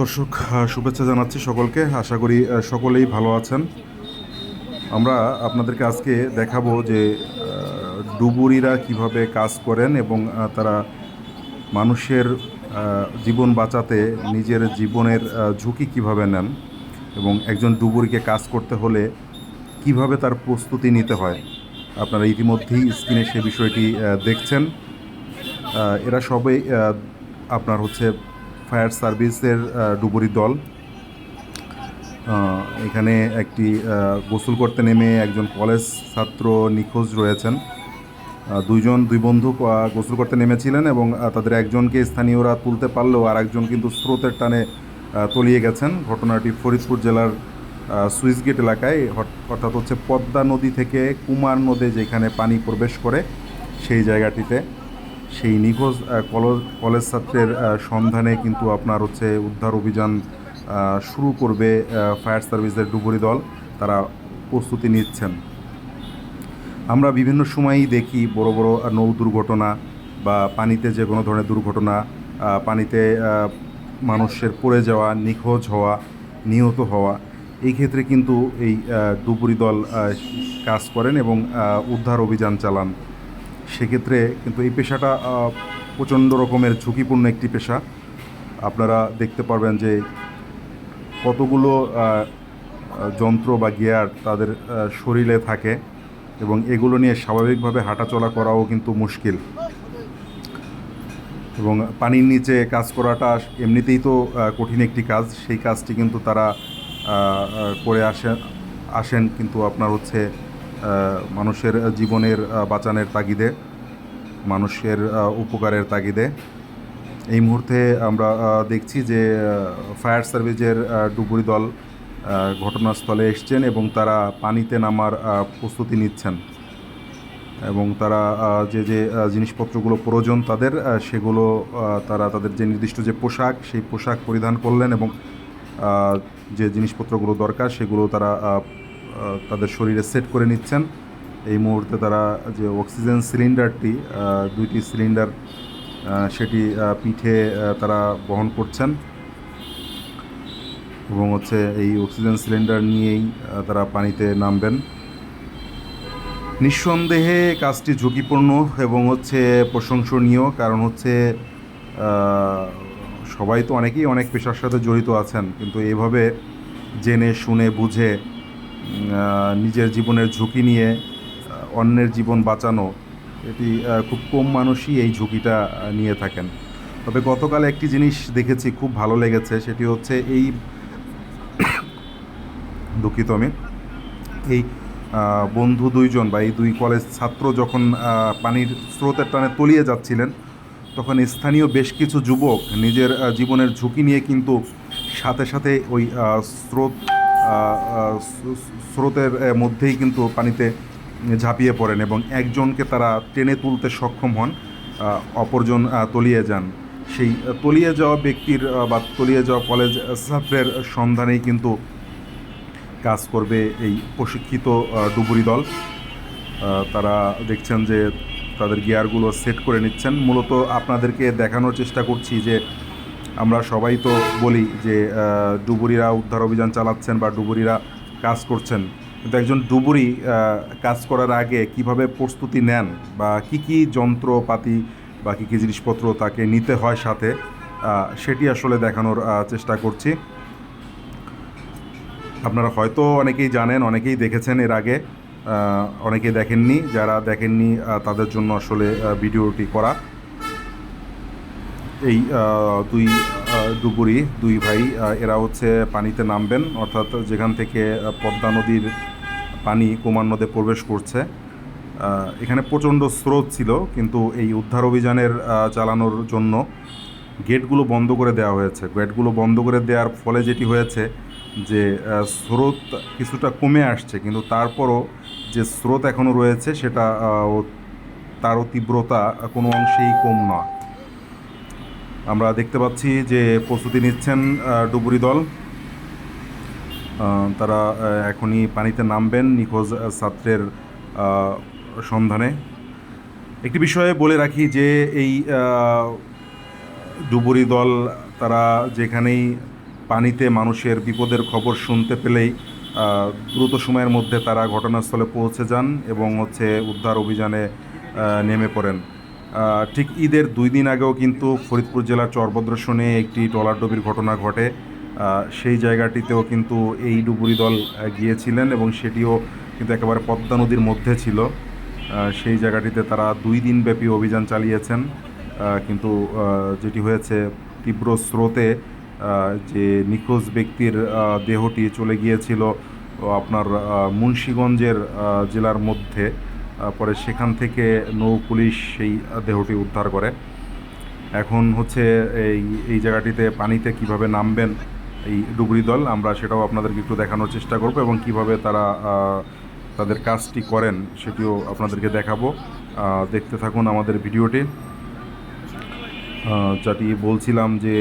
দর্শক শুভেচ্ছা জানাচ্ছি সকলকে। আশা করি সকলেই ভালো আছেন। আমরা আপনাদেরকে আজকে দেখাবো যে ডুবুরিরা কীভাবে কাজ করেন এবং তারা মানুষের জীবন বাঁচাতে নিজের জীবনের ঝুঁকি কীভাবে নেন এবং একজন ডুবুরিকে কাজ করতে হলে কীভাবে তার প্রস্তুতি নিতে হয়। আপনারা ইতিমধ্যেই স্ক্রিনে সে বিষয়টি দেখছেন। এরা সবাই আপনার হচ্ছে ফায়ার সার্ভিসের ডুবুরি দল। এখানে একটি গোসল করতে নেমে একজন কলেজ ছাত্র নিখোঁজ রয়েছেন। দুইজন, দুই বন্ধু গোসল করতে নেমেছিলেন এবং তাদের একজনকে স্থানীয়রা তুলতে পারলেও আর একজন কিন্তু স্রোতের টানে তলিয়ে গেছেন। ঘটনাটি ফরিদপুর জেলার সুইচগেট এলাকায় অর্থাৎ হচ্ছে পদ্মা নদী থেকে কুমার নদে যেখানে পানি প্রবেশ করে সেই জায়গাটিতে। সেই নিখোঁজ কলেজ ছাত্রের সন্ধানে কিন্তু আপনার হচ্ছে উদ্ধার অভিযান শুরু করবে ফায়ার সার্ভিসের ডুবুরি দল। তারা প্রস্তুতি নিচ্ছেন। আমরা বিভিন্ন সময়ই দেখি বড় বড় নৌ দুর্ঘটনা বা পানিতে যে কোনো ধরনের দুর্ঘটনা পানিতে মানুষের পড়ে যাওয়া, নিখোঁজ হওয়া, নিহত হওয়া, এই ক্ষেত্রে কিন্তু এই ডুবুরি দল কাজ করেন এবং উদ্ধার অভিযান চালান। সেক্ষেত্রে কিন্তু এই পেশাটা প্রচণ্ড রকমের ঝুঁকিপূর্ণ একটি পেশা। আপনারা দেখতে পারবেন যে কতগুলো যন্ত্র বা গিয়ার তাদের শরীরে থাকে এবং এগুলো নিয়ে স্বাভাবিকভাবে হাঁটাচলা করাও কিন্তু মুশকিল। এবং পানির নিচে কাজ করাটা এমনিতেই তো কঠিন একটি কাজ। সেই কাজটি কিন্তু তারা করে আসেন আসেন কিন্তু আপনার হচ্ছে মানুষের জীবনের বাঁচানোর তাগিদে, মানুষের উপকারের তাগিদে। এই মুহূর্তে আমরা দেখছি যে ফায়ার সার্ভিসের ডুবুরি দল ঘটনাস্থলে এসছেন এবং তারা পানিতে নামার প্রস্তুতি নিচ্ছেন। এবং তারা যে যে জিনিসপত্রগুলো প্রয়োজন তাদের সেগুলো তারা তাদের যে নির্দিষ্ট যে পোশাক, সেই পোশাক পরিধান করলেন এবং যে জিনিসপত্রগুলো দরকার সেগুলো তারা তাদের শরীরে সেট করে নিচ্ছেন। এই মুহূর্তে তারা যে অক্সিজেন সিলিন্ডারটি দুইটি সিলিন্ডার সেটি পিঠে তারা বহন করছেন এবং হচ্ছে এই অক্সিজেন সিলিন্ডার নিয়েই তারা পানিতে নামবেন। নিঃসন্দেহে কাজটি ঝুঁকিপূর্ণ এবং হচ্ছে প্রশংসনীয় কারণ হচ্ছে সবাই তো অনেকেই অনেক পেশার সাথে জড়িত আছেন, কিন্তু এভাবে জেনে, শুনে, বুঝে নিজের জীবনের ঝুঁকি নিয়ে অন্যের জীবন বাঁচানো, এটি খুব কম মানুষই এই ঝুঁকিটা নিয়ে থাকেন। তবে গতকাল একটি জিনিস দেখেছি, খুব ভালো লেগেছে, সেটি হচ্ছে এই দুঃখিত আমি, এই বন্ধু দুইজন বা এই দুই কলেজ ছাত্র যখন পানির স্রোতের টানে তলিয়ে যাচ্ছিলেন, তখন স্থানীয় বেশ কিছু যুবক নিজের জীবনের ঝুঁকি নিয়ে কিন্তু সাথে সাথে ওই স্রোত স্রোতের মধ্যেই কিন্তু পানিতে ঝাঁপিয়ে পড়েন এবং একজনকে তারা টেনে তুলতে সক্ষম হন অপরজন তলিয়ে যান। সেই তলিয়ে যাওয়া ব্যক্তির বা তলিয়ে যাওয়া কলেজ ছাত্রের সন্ধানেই কিন্তু কাজ করবে এই প্রশিক্ষিত ডুবুরি দল। তারা দেখছেন যে তাদের গিয়ারগুলো সেট করে নিচ্ছেন। মূলত আপনাদেরকে দেখানোর চেষ্টা করছি যে আমরা সবাই তো বলি যে ডুবুরিরা উদ্ধার অভিযান চালাচ্ছেন বা ডুবুরিরা কাজ করছেন। কিন্তু একজন ডুবুরি কাজ করার আগে কীভাবে প্রস্তুতি নেন বা কি কি যন্ত্রপাতি বা কী কী জিনিসপত্র তাকে নিতে হয় সাথে সেটি আসলে দেখানোর চেষ্টা করছি। আপনারা হয়তো অনেকেই জানেন, অনেকেই দেখেছেন এর আগে অনেকেই দেখেননি, যারা দেখেননি তাদের জন্য আসলে ভিডিওটি করা। এই দুই ডুবুরি দুই ভাই এরা হচ্ছে পানিতে নামবেন, অর্থাৎ যেখান থেকে পদ্মা নদীর পানি কুমার নদে প্রবেশ করছে। এখানে প্রচণ্ড স্রোত ছিল, কিন্তু এই উদ্ধার অভিযানের চালানোর জন্য গেটগুলো বন্ধ করে দেওয়া হয়েছে। গেটগুলো বন্ধ করে দেওয়ার ফলে যেটি হয়েছে যে স্রোত কিছুটা কমে আসছে, কিন্তু তারপরও যে স্রোত এখনও রয়েছে, সেটা তারও তীব্রতা কোনো অংশেই কম নয়। আমরা দেখতে পাচ্ছি যে প্রস্তুতি নিচ্ছেন ডুবুরি দল। তারা এখনই পানিতে নামবেন নিখোঁজ ছাত্রের সন্ধানে। একটি বিষয়ে বলে রাখি যে এই ডুবুরি দল, তারা যেখানেই পানিতে মানুষের বিপদের খবর শুনতে পেলেই দ্রুত সময়ের মধ্যে তারা ঘটনাস্থলে পৌঁছে যান এবং হচ্ছে উদ্ধার অভিযানে নেমে পড়েন। ঠিক ঈদের দুই দিন আগেও কিন্তু ফরিদপুর জেলার চরভদ্রসনে একটি ট্রলারডুবির ঘটনা ঘটে। সেই জায়গাটিতেও কিন্তু এই ডুবুরি দল গিয়েছিলেন এবং সেটিও কিন্তু একেবারে পদ্মা নদীর মধ্যে ছিল। সেই জায়গাটিতে তারা দুই দিনব্যাপী অভিযান চালিয়েছেন। কিন্তু যেটি হয়েছে তীব্র স্রোতে যে নিখোঁজ ব্যক্তির দেহটি চলে গিয়েছিল আপনার মুন্সীগঞ্জের জেলার মধ্যে। পরে সেখান থেকে নৌ পুলিশ সেই দেহটি উদ্ধার করে। এখন হচ্ছে এই এই জায়গাটিতে পানিতে কীভাবে নামবেন এই ডুবুরি দল, আমরা সেটাও আপনাদেরকে একটু দেখানোর চেষ্টা করব এবং কীভাবে তারা তাদের কাজটি করেন সেটিও আপনাদেরকে দেখাবো। দেখতে থাকুন আমাদের ভিডিওটি। যেটি বলছিলাম যে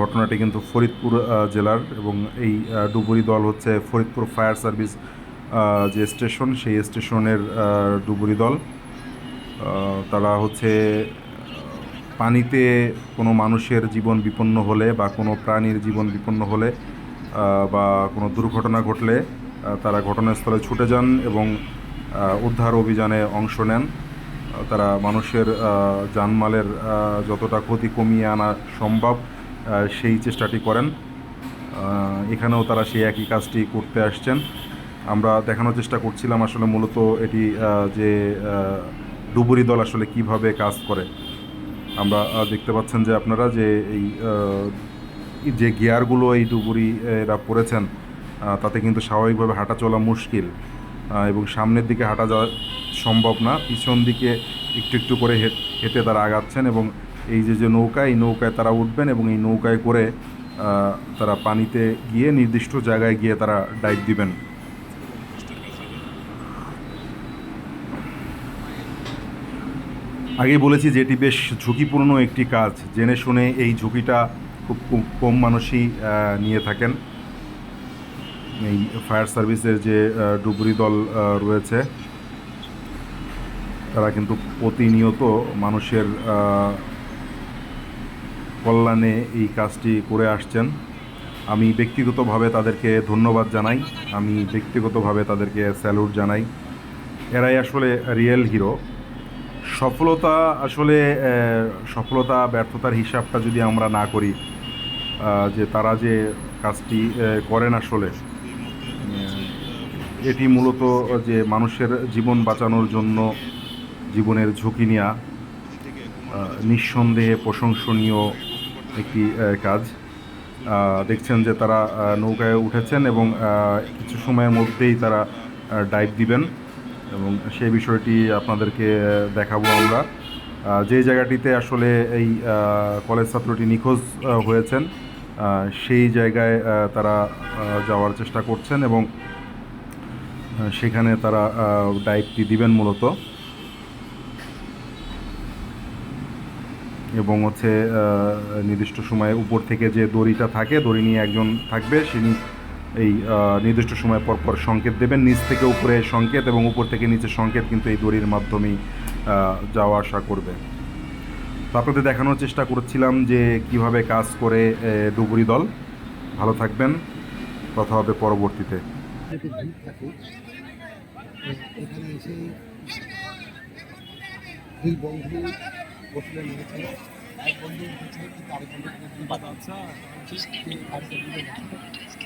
ঘটনাটি কিন্তু ফরিদপুর জেলার এবং এই ডুবুরি দল হচ্ছে ফরিদপুর ফায়ার সার্ভিস যে স্টেশন, সেই স্টেশনের ডুবুরি দল তারা হচ্ছে পানিতে কোনো মানুষের জীবন বিপন্ন হলে বা কোনো প্রাণীর জীবন বিপন্ন হলে বা কোনো দুর্ঘটনা ঘটলে তারা ঘটনাস্থলে ছুটে যান এবং উদ্ধার অভিযানে অংশ নেন। তারা মানুষের জানমালের যতটা ক্ষতি কমিয়ে আনা সম্ভব সেই চেষ্টাটি করেন। এখানেও তারা সেই একই কাজটি করতে আসছেন। আমরা দেখানোর চেষ্টা করছিলাম আসলে মূলত এটি যে ডুবুরি দল আসলে কীভাবে কাজ করে। আমরা দেখতে পাচ্ছেন যে আপনারা যে এই যে গিয়ারগুলো এই ডুবুরি এরা পড়েছেন তাতে কিন্তু স্বাভাবিকভাবে হাঁটা চলা মুশকিল এবং সামনের দিকে হাঁটা যাওয়া সম্ভব না। পিছন দিকে একটু একটু করে হেঁট- তারা আগাচ্ছেন এবং এই যে যে নৌকা এই নৌকায় তারা উঠবেন এবং এই নৌকায় করে তারা পানিতে গিয়ে নির্দিষ্ট জায়গায় গিয়ে তারা ডাইভ দিবেন। আগেই বলেছি যে এটি বেশ ঝুঁকিপূর্ণ একটি কাজ। জেনে শুনে এই ঝুঁকিটা খুব কম- মানুষই নিয়ে থাকেন। এই ফায়ার সার্ভিসের যে ডুবুরি দল রয়েছে, তারা কিন্তু প্রতিনিয়ত মানুষের কল্যাণে এই কাজটি করে আসছেন। আমি ব্যক্তিগতভাবে তাদেরকে ধন্যবাদ জানাই। আমি ব্যক্তিগতভাবে তাদেরকে স্যালুট জানাই। এরাই আসলে রিয়েল হিরো। সফলতা আসলে সফলতা, ব্যর্থতার হিসাবটা যদি আমরা না করি যে তারা যে কাজটি করেন আসলে এটি মূলত যে মানুষের জীবন বাঁচানোর জন্য জীবনের ঝুঁকি নেওয়া নিঃসন্দেহে প্রশংসনীয় একটি কাজ। দেখছেন যে তারা নৌকায় উঠেছেন এবং কিছু সময়ের মধ্যেই তারা ডাইভ দিবেন। এবং সেই বিষয়টি আপনাদেরকে দেখাবো আমরা। যে জায়গাটিতে আসলে এই কলেজ ছাত্রটি নিখোঁজ হয়েছেন সেই জায়গায় তারা যাওয়ার চেষ্টা করছেন এবং সেখানে তারা ডাইভটি দিবেন মূলত। এবং হচ্ছে নির্দিষ্ট সময়ে উপর থেকে যে দড়িটা থাকে, দড়ি নিয়ে একজন থাকবে তিনি এই নির্দিষ্ট সময় পর পর সংকেত দেবেন। নিচ থেকে উপরে সংকেত এবং উপর থেকে নিচে সংকেত কিন্তু এই দড়ির মাধ্যমেই যাওয়া আসা করবে। তো আপনাদের দেখানোর চেষ্টা করছিলাম যে কীভাবে কাজ করে ডুবুরি দল। ভালো থাকবেন। কথা হবে পরবর্তীতে।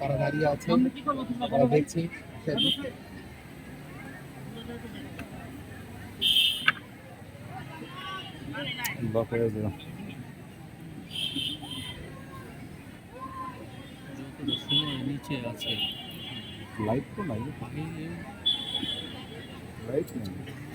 তারা দাঁড়িয়ে আছেন। তারা দেখছে। নিচে আছে লাইট তো নাই। এই- লাইট নেই।